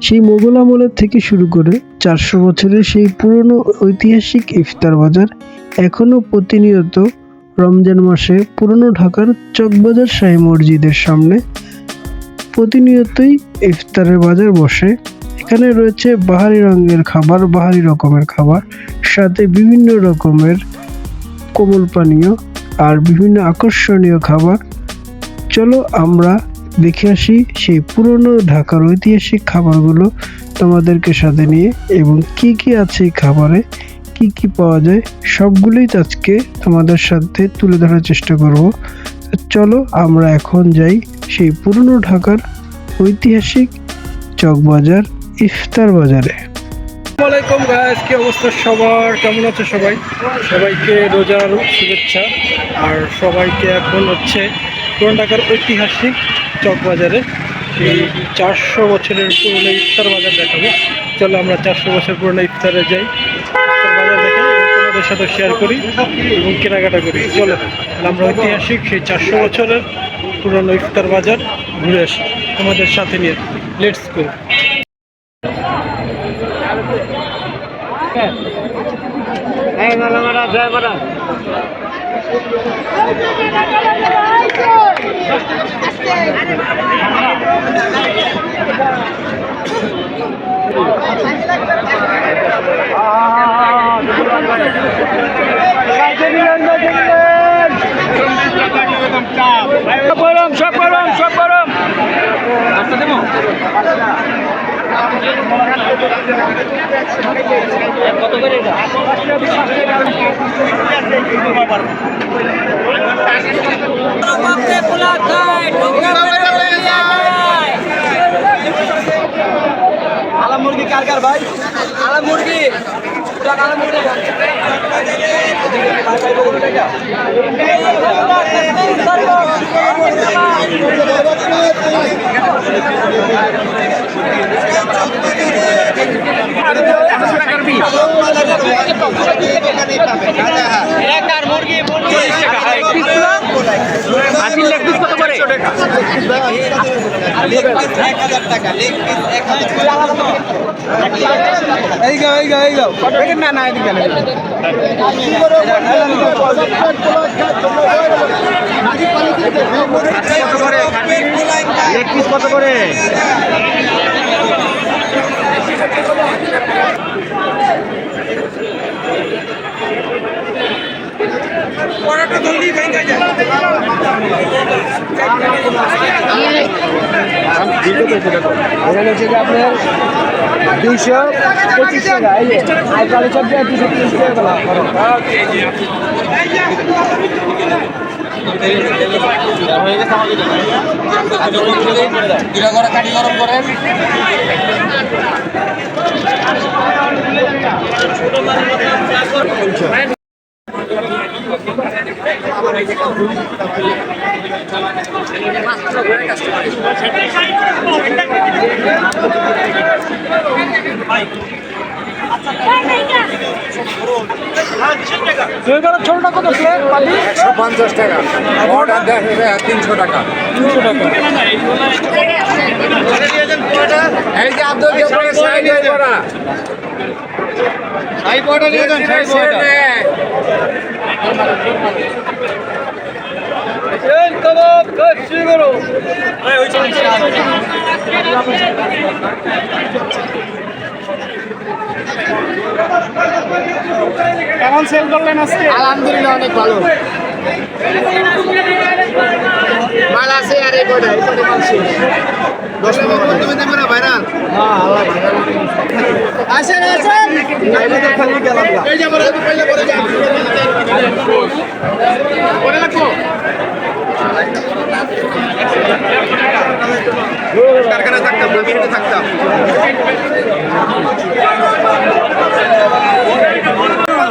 সেই মোগল আমলের থেকে শুরু করে চারশো বছরের সেই পুরনো ঐতিহাসিক ইফতার বাজার এখনও প্রতিনিয়ত রমজান মাসে পুরনো ঢাকার চকবাজার শাহী মসজিদের সামনে প্রতিনিয়তই ইফতারের বাজার বসে। এখানে রয়েছে বাহারি রঙের খাবার, বাহারি রকমের খাবার, সাথে বিভিন্ন রকমের কোমল পানীয় আর বিভিন্ন আকর্ষণীয় খাবার। চলো আমরা দেখে আসি সেই পুরনো ঢাকার ঐতিহাসিক খাবারগুলো তোমাদেরকে সাথে নিয়ে এবং কি কি আছে এই খাবারে, কি কি পাওয়া যায়, সবগুলোই আজকে তোমাদের সাথে তুলে ধরার চেষ্টা করব। চলো আমরা এখন যাই সেই পুরনো ঢাকার ঐতিহাসিক চকবাজার, ইফতার বাজারে। আসসালামাইকুম গাইস কি অবস্থা সবার? কেমন আছে সবাই? সবাইকে রোজার শুভেচ্ছা। আর সবাইকে এখন হচ্ছে পুরান ঢাকার ঐতিহাসিক চকবাজারে এই চারশো বছরের পুরনো ইফতার বাজার দেখাবো। চলো আমরা চারশো বছর পুরনো ইফতারে যাই। ইফতার বাজার এবং তোমাদের সাথে শেয়ার করি এবং কেনাকাটা করি। চলো আমরা ঐতিহাসিক সেই চারশো বছরের পুরনো ইফতার বাজার ঘুরে আসি। তোমাদের সাথে নিয়ে লেটস গো এই মারা মারা জয় মারা সব কত এটা মুরগি কার কার ভাই? আলা মুরগি। কালা মুরগি। মুরগি মুরগি লেগ পিস কত করে? এই গাও এই গাও এই গাও। না না এদিকে লেগ পিস কত করে? এখানে হচ্ছে আপনার দুইশো পঁচিশ টাকা এই আর কালো চাপ দুশো তিরিশ টাকা গেলাম গরম করেন ছোটটা কত প্লেট পাবি একশো পঞ্চাশ টাকা। অর্ডার দেয় তিনশো টাকা তিনশো টাকা। এই যে আব্দুল জব্বারের সাইড পড়া সাই নিয়ে যান সাই বড়টা। এই কাবাব কাচ্চি করো। এই ওই কেমন সেল করলেন আজকে? আলহামদুলিল্লাহ অনেক ভালো। মাল আছে আর এই কয়টা এই কয়টা মাল শেষ দশ পনেরো ভাইরাল হ্যাঁ আল্লাহ আসেন আসেন। পরে রাখো কারখানা থাকতাম না থাকতাম।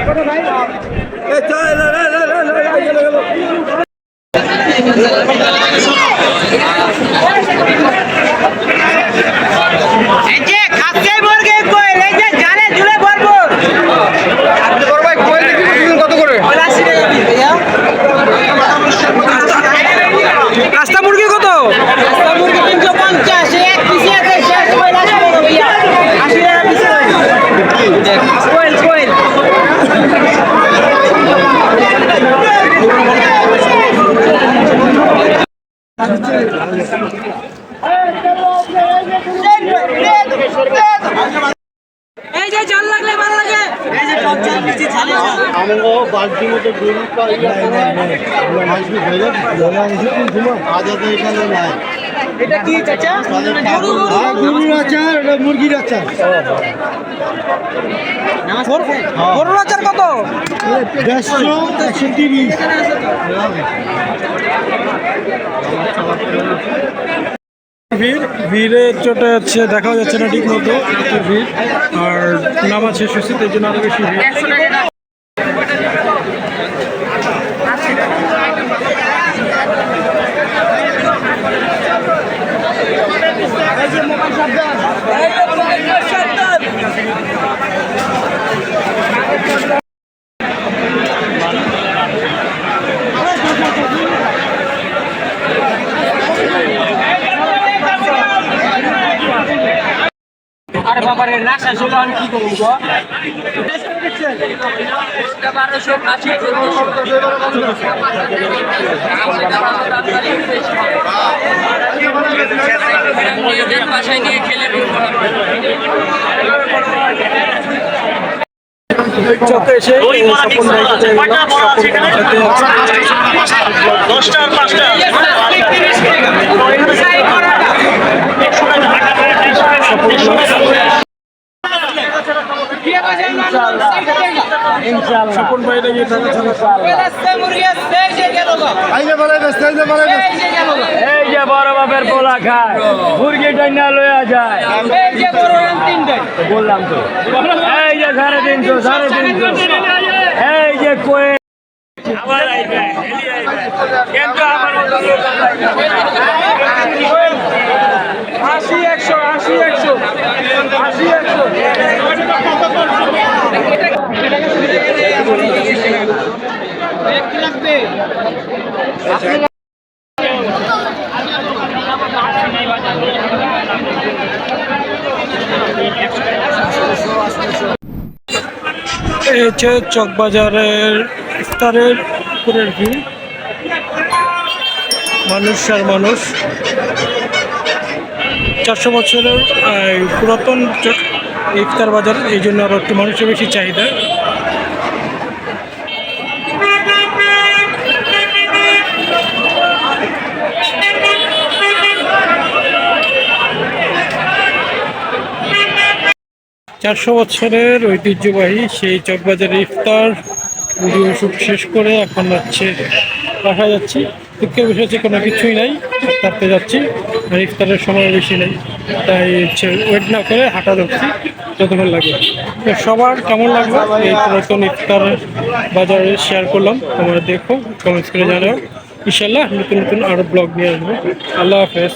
এই যে খাচ্ছে মুরগি কই এই যে জালে ঝুলে পড়ব বড় ভাই কোয়েল দেখি প্রতিদিন কত করে রাস্তা মুরগি কত রাস্তা মুরগি তিনশো পঞ্চাশ এক পিসি আছে শেষ কইল আশি টাকা ভাইয়া আশি টাকা পিস কোয়েল কোয়েল এই যে জল লাগলে ভালো লাগে এই যে জল জল নিচে ছাড়ে এটা কি চাচা? গরু গরু মুরগির আচার। গরুর আচার কত? দেড়শো একশো তিরিশ। ভিড় ভিড়ে চোটে হচ্ছে দেখা যাচ্ছে না ঠিক মতো ভিড়। আর নামাজ শেষ হচ্ছে তাই জন্য আরও বেশি ভিড়। আরে দশটার পাঁচটা স্বপন ভাইটা গিয়ে থাকা ছাড়া মুরগি আছে এই যে গেল গো আইনে বলাই বেস্ট আইনে বলাই বেস্ট এই যে গেল গো এই যে বড় বাপের পোলা খায়, মুরগি যায়। বললাম তো। এই যে সাড়ে তিনশো সাড়ে তিনশো। এই যে কোয়ে আশি, একশো আশি, একশো। এই হচ্ছে চকবাজারের ইফতারের পুরের ভিড়। মানুষ আর মানুষ। চারশো বছরের পুরাতন ইফতার বাজার, এই জন্য আরও একটু মানুষের বেশি চাহিদা। চারশো বছরের ঐতিহ্যবাহী সেই চকবাজারের ইফতার ভিডিও শুট শেষ করে এখন হচ্ছে দেখা যাচ্ছি। দুঃখের বিষয় হচ্ছে কোনো কিছুই নাই ইফতারতে যাচ্ছি। আর ইফতারের সময় বেশি নেই তাই হচ্ছে ওয়েট না করে হাঁটা ধরছি, যতক্ষণ লাগে। তো সবার কেমন লাগল? এই নতুন ইফতার বাজারে শেয়ার করলাম, তোমরা দেখো কমেন্টস করে জানাও। ইনশাল্লাহ নতুন নতুন আরও ব্লগ নিয়ে আসব। আল্লাহ হাফেজ।